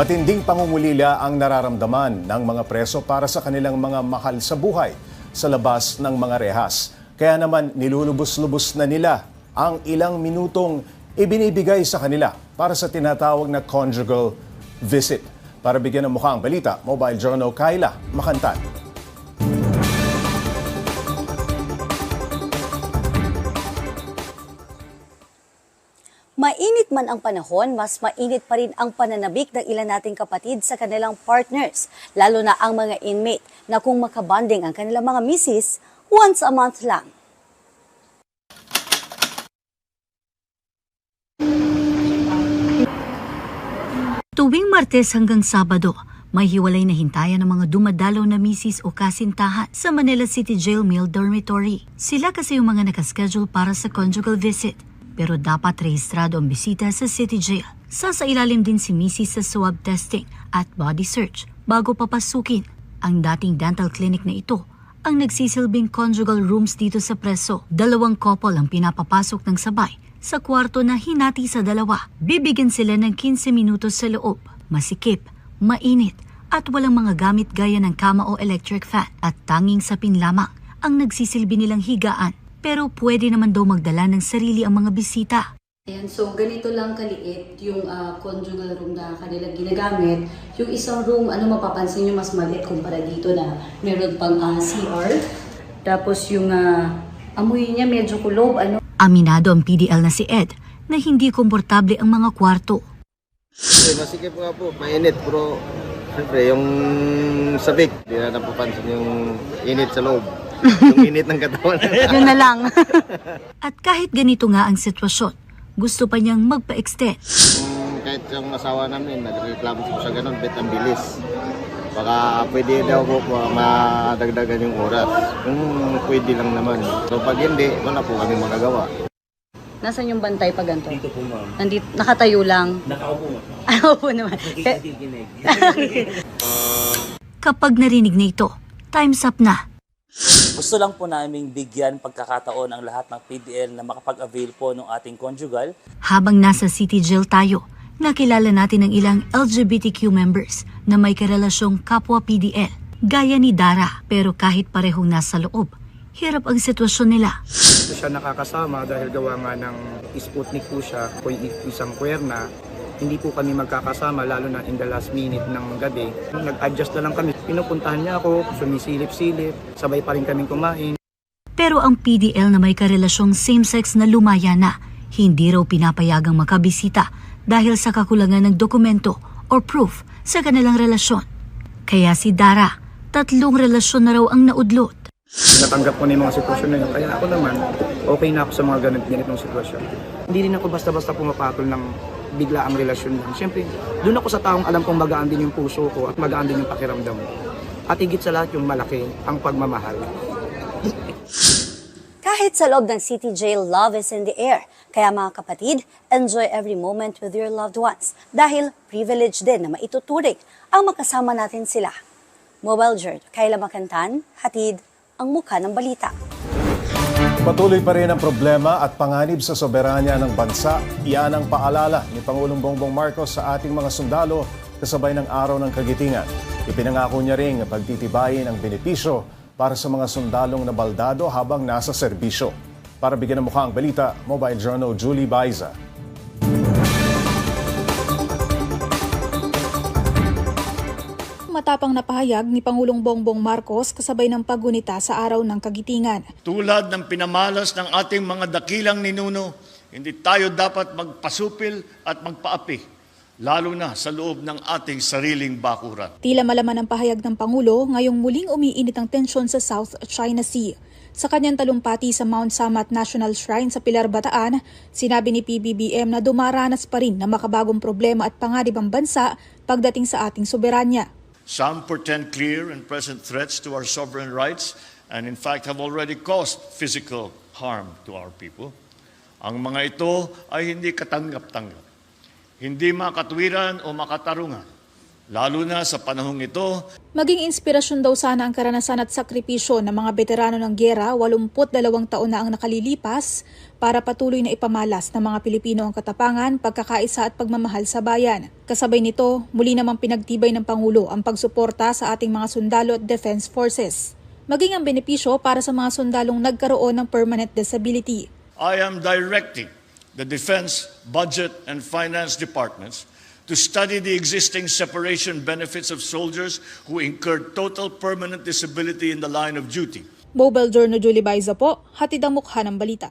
Matinding pangungulila ang nararamdaman ng mga preso para sa kanilang mga mahal sa buhay sa labas ng mga rehas. Kaya naman nilulubos-lubos na nila ang ilang minutong ibinibigay sa kanila para sa tinatawag na conjugal visit. Para bigyan ng mukha ang balita, Mobile Journal Kyla Makantan. Man ang panahon, mas mainit pa rin ang pananabik ng ilan nating kapatid sa kanilang partners, lalo na ang mga inmate na kung makabanding ang kanilang mga misis once a month lang. Tuwing Martes hanggang Sabado, may hiwalay na hintayan ng mga dumadalaw na misis o kasintahan sa Manila City Jail Meal Dormitory. Sila kasi yung mga nakaschedule para sa conjugal visit, pero dapat rehistrado ang bisita sa City Jail. Sasailalim din si misis sa swab testing at body search bago papasukin. Ang dating dental clinic na ito ang nagsisilbing conjugal rooms dito sa preso. Dalawang couple ang pinapapasok ng sabay sa kwarto na hinati sa dalawa. Bibigyan sila ng 15 minutos sa loob. Masikip, mainit, at walang mga gamit gaya ng kama o electric fan at tanging sapin lamang ang nagsisilbi nilang higaan. Pero pwede naman daw magdala ng sarili ang mga bisita. Ayan, so ganito lang kaliit yung ah, conjugal room na kanilang ginagamit. Yung isang room, ano mapapansin nyo, mas maliit kumpara dito na meron pang ah, CR. Tapos yung ah, amoy niya medyo kulob, ano. Aminado ang PDL na si Ed na hindi komportable ang mga kwarto. Eh, masikip nga po, mainit pero siyempre yung sabik, di na napapansin yung init sa loob. Yung init ng katawan. Yun na lang. At kahit ganito nga ang sitwasyon, gusto pa niyang magpa-extend. Yung kahit yung asawa namin, nagreklamo po sa ganun, bet ang bilis. Baka pwede daw po po madagdagan yung oras. Kung pwede lang naman. So pag hindi, wala po kami magagawa. Nasaan yung bantay pag ganito? Dito po ma'am. Nandito, nakatayo lang. Nakaupo ma'am. Ano po naman. Kapag narinig na ito, time's up na. Gusto lang po naming bigyan pagkakataon ang lahat ng PDL na makapag-avail po ng ating conjugal. Habang nasa city jail tayo, nakilala natin ang ilang LGBTQ members na may karelasyong kapwa PDL, gaya ni Dara. Pero kahit parehong nasa loob, hirap ang sitwasyon nila. Ito siya nakakasama dahil gawa nga ng Sputnik po siya, isang kwerna. Hindi po kami magkakasama lalo na in the last minute ng gabi. Nag-adjust na lang kami. Pinupuntahan niya ako, sumisilip-silip, sabay pa rin kaming kumain. Pero ang PDL na may karelasyong same-sex na lumaya na, hindi raw pinapayagang makabisita dahil sa kakulangan ng dokumento or proof sa kanilang relasyon. Kaya si Dara, tatlong relasyon na raw ang naudlot. Natanggap ko na yung mga sitwasyon na yun. Kaya ako naman, okay na ako sa mga ganit ganitong sitwasyon. Hindi rin ako basta-basta pumapatol ng bigla ang relasyon lang. Siyempre, doon ako sa taong alam kong magaan din yung puso ko at magaan din yung pakiramdam ko. At higit sa lahat yung malaki, ang pagmamahal. Kahit sa loob ng city jail, love is in the air. Kaya mga kapatid, enjoy every moment with your loved ones. Dahil privilege din na maituturing ang makasama natin sila. Mobile Journal, Kayla Makantan, hatid ang mukha ng balita. Patuloy pa rin ang problema at panganib sa soberanya ng bansa. Iyan ang paalala ni Pangulong Bongbong Marcos sa ating mga sundalo kasabay ng araw ng kagitingan. Ipinangako niya ring pagtitibayin ang benepisyo para sa mga sundalong nabaldado habang nasa serbisyo. Para bigyan ng mukha ang balita, Mobile Journal Julie Baiza. Matapang na pahayag ni Pangulong Bongbong Marcos kasabay ng paggunita sa araw ng kagitingan. Tulad ng pinamalas ng ating mga dakilang ninuno, hindi tayo dapat magpasupil at magpaapi, lalo na sa loob ng ating sariling bakuran. Tila malaman ang pahayag ng Pangulo ngayong muling umiinit ang tensyon sa South China Sea. Sa kanyang talumpati sa Mount Samat National Shrine sa Pilar Bataan, sinabi ni PBBM na dumaranas pa rin na makabagong problema at panganib ang bansa pagdating sa ating soberanya. Some portend clear and present threats to our sovereign rights and in fact have already caused physical harm to our people. Ang mga ito ay hindi katanggap-tanggap, hindi makatwiran o makatarungan, Lalo na sa panahong ito, Maging inspirasyon daw sana ang karanasan at sakripisyo ng mga veterano ng gera 82 taon na ang nakalilipas para patuloy na ipamalas ng mga Pilipino ang katapangan, pagkakaisa at pagmamahal sa bayan. Kasabay nito, muli namang pinagtibay ng Pangulo ang pagsuporta sa ating mga sundalo at defense forces. Maging ang benepisyo para sa mga sundalong nagkaroon ng permanent disability. I am directing the Defense, Budget, and Finance Departments to study the existing separation benefits of soldiers who incurred total permanent disability in the line of duty. Mobile Journal Julie Baiza po, hatid ang mukha ng balita.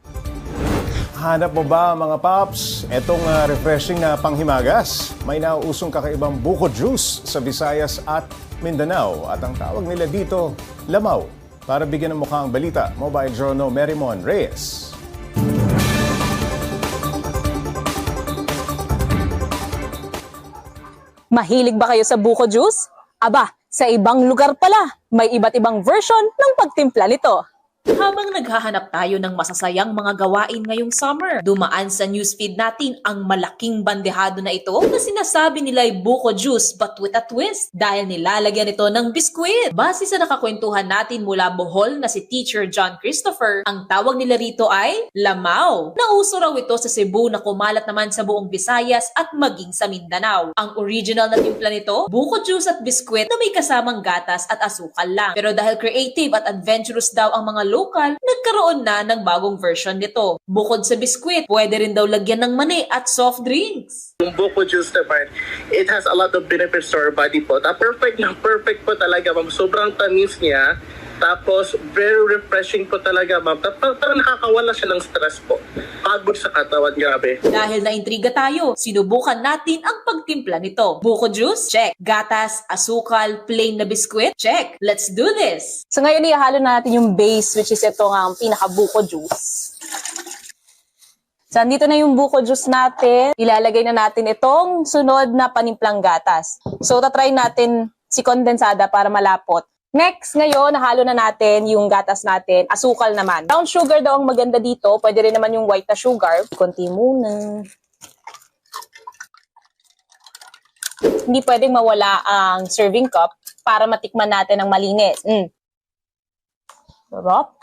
Hanap mo ba mga paps? Etong ah, refreshing na panghimagas. May nauusong kakaibang buko juice sa Visayas at Mindanao. At ang tawag nila dito, lamaw. Para bigyan ng mukha ang balita, Mobile Journal Merimon Reyes. Mahilig ba kayo sa buko juice? Aba, sa ibang lugar pala, may iba't ibang version ng pagtimpla nito. Habang naghahanap tayo ng masasayang mga gawain ngayong summer, dumaan sa newsfeed natin ang malaking bandehado na ito na sinasabi nila ay buko juice but with a twist dahil nilalagyan ito ng biskwit. Base sa nakakwentuhan natin mula Bohol na si Teacher John Christopher, ang tawag nila rito ay lamaw. Nauso raw ito sa Cebu na kumalat naman sa buong Visayas at maging sa Mindanao. Ang original na timpla nito, buko juice at biskwit na may kasamang gatas at asukal lang. Pero dahil creative at adventurous daw ang mga local, nagkaroon na ng bagong version nito. Bukod sa biskwit, pwede rin daw lagyan ng mani at soft drinks. Yung buko juice naman, it has a lot of benefits to our body po. Ta perfect na perfect po talaga, ma'am. Sobrang tamis niya. Tapos, very refreshing po talaga, ma'am. Ta- pa- Parang nakakawala siya ng stress po. Pagod sa katawan, grabe. Dahil naintriga tayo, sinubukan natin ang pagtimpla nito. Buko juice? Check. Gatas, asukal, plain na biskwit? Check. Let's do this! So ngayon ihalo natin yung base which is ito nga ang pinaka-buko juice. So andito na yung buko juice natin. Ilalagay na natin itong sunod na panimplang gatas. So tatry natin si kondensada para malapot. Next, ngayon, nahalo na natin yung gatas natin. Asukal naman. Brown sugar daw ang maganda dito. Pwede rin naman yung white na sugar. Konti muna. Hindi pwedeng mawala ang serving cup para matikman natin ng malinis. Mm. Sarap.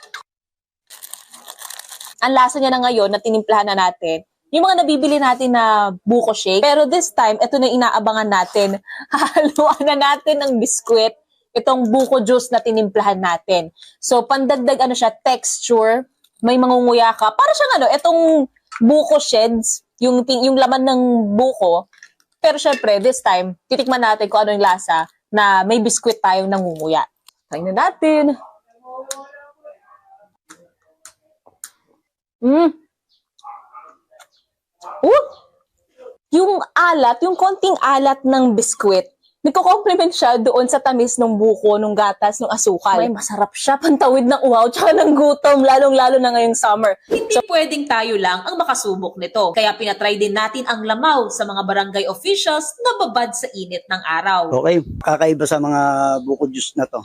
Ang lasa niya na ngayon na tinimplahan na natin, yung mga nabibili natin na buko shake. Pero this time, ito na inaabangan natin. Haluan na natin ng biskwit itong buko juice na tinimplahan natin. So, pandagdag ano siya, texture, may mangunguya ka. Para siyang ano, itong buko sheds, yung, yung laman ng buko. Pero syempre, this time, titikman natin kung ano yung lasa na may biskwit tayong nangunguya. Na natin. Mm. Uh! Yung alat, yung konting alat ng biskwit, nagko-complement siya doon sa tamis ng buko, ng gatas, ng asukal. Ay, masarap siya, pantawid ng uhaw, tsaka ng gutom, lalong-lalo na ngayong summer. Hindi pwedeng tayo lang ang makasubok nito. Kaya pinatry din natin ang lamaw sa mga barangay officials na babad sa init ng araw. Okay, kakaiba sa mga buko juice na to.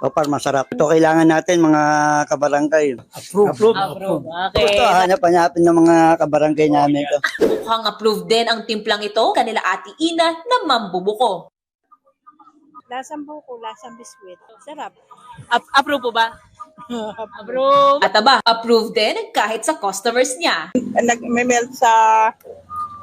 O par masarap. Ito kailangan natin mga kabarangay. Approve. Approve. Approve. Ito, Okay. hanap-hanapin ng mga kabarangay namin ito. Mukhang approved din ang timplang ito kanila Ate Ina na mambubuko. Lasang buko, lasang biskwit. Sarap. approve po ba? approve. At aba, approved din kahit sa customers niya. Nag-melt sa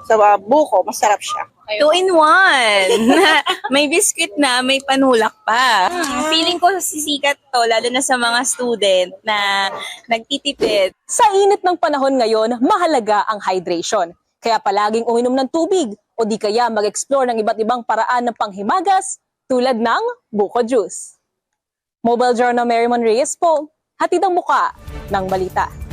sa uh, buko, masarap siya. Two in one. may biscuit na, may panulak pa. Feeling ko sisikat to, lalo na sa mga student na nagtitipid. Sa init ng panahon ngayon, mahalaga ang hydration. Kaya palaging uminom ng tubig o di kaya mag-explore ng iba't ibang paraan ng panghimagas tulad ng buko juice. Mobile Journal Merrimon Reyes po, hatid ang muka ng balita.